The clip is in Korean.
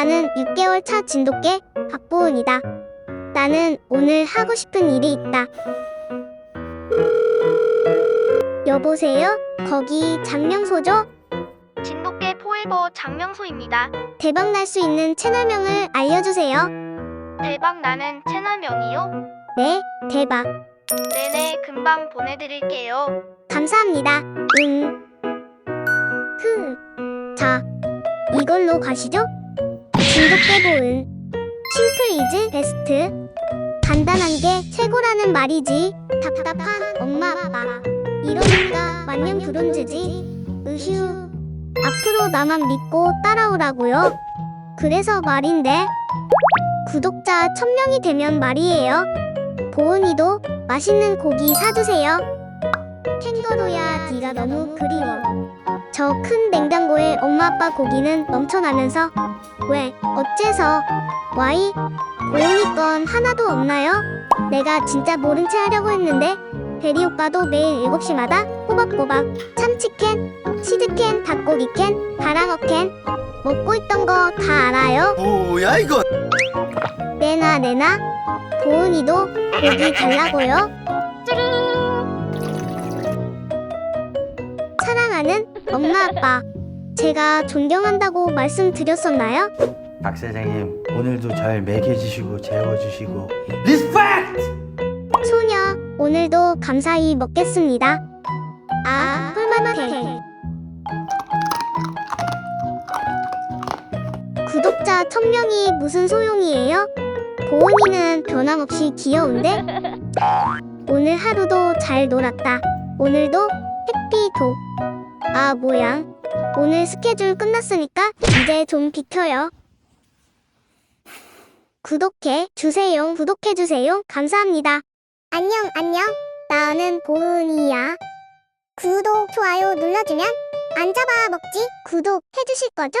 나는 6개월 차 진돗개 박보은이다. 나는 오늘 하고 싶은 일이 있다. 여보세요? 거기 장명소죠? 진돗개 포에버 장명소입니다. 대박 날 수 있는 채널명을 알려주세요. 대박 나는 채널명이요? 네, 대박. 네네, 금방 보내드릴게요. 감사합니다. 음. 흐. 자, 이걸로 가시죠. 진돗개 보은. 심플 이즈 베스트. 간단한 게 최고라는 말이지. 답답한 엄마 아빠. 이러니까 만년 브론즈지. 으휴. 앞으로 나만 믿고 따라오라고요. 그래서 말인데. 구독자 1000명이 되면 말이에요. 보은이도 맛있는 고기 사주세요. 캥거루야 네가 너무 그리워 저 큰 냉장고에 엄마 아빠 고기는 넘쳐나면서 왜 어째서 와이 보은이 건 하나도 없나요? 내가 진짜 모른 채 하려고 했는데 대리 오빠도 매일 7시마다 꼬박꼬박 참치캔, 치즈캔, 닭고기캔, 바랑어캔 먹고 있던 거 다 알아요? 뭐야 이거? 내놔 내놔 보은이도 고기 달라고요 사랑하는 엄마 아빠 제가 존경한다고 말씀드렸었나요? 박 사장님 오늘도 잘 먹여주시고 재워주시고 리스펙트! 소녀 오늘도 감사히 먹겠습니다 아 꿀맛탱 구독자 1000명이 무슨 소용이에요? 보은이는 변함없이 귀여운데? 오늘 하루도 잘 놀았다 오늘도 해피도 아 뭐야? 오늘 스케줄 끝났으니까 이제 좀 비켜요. 구독해 주세요. 구독해 주세요. 감사합니다. 안녕 안녕. 나는 보은이야. 구독 좋아요 눌러주면 안 잡아먹지? 구독해 주실 거죠?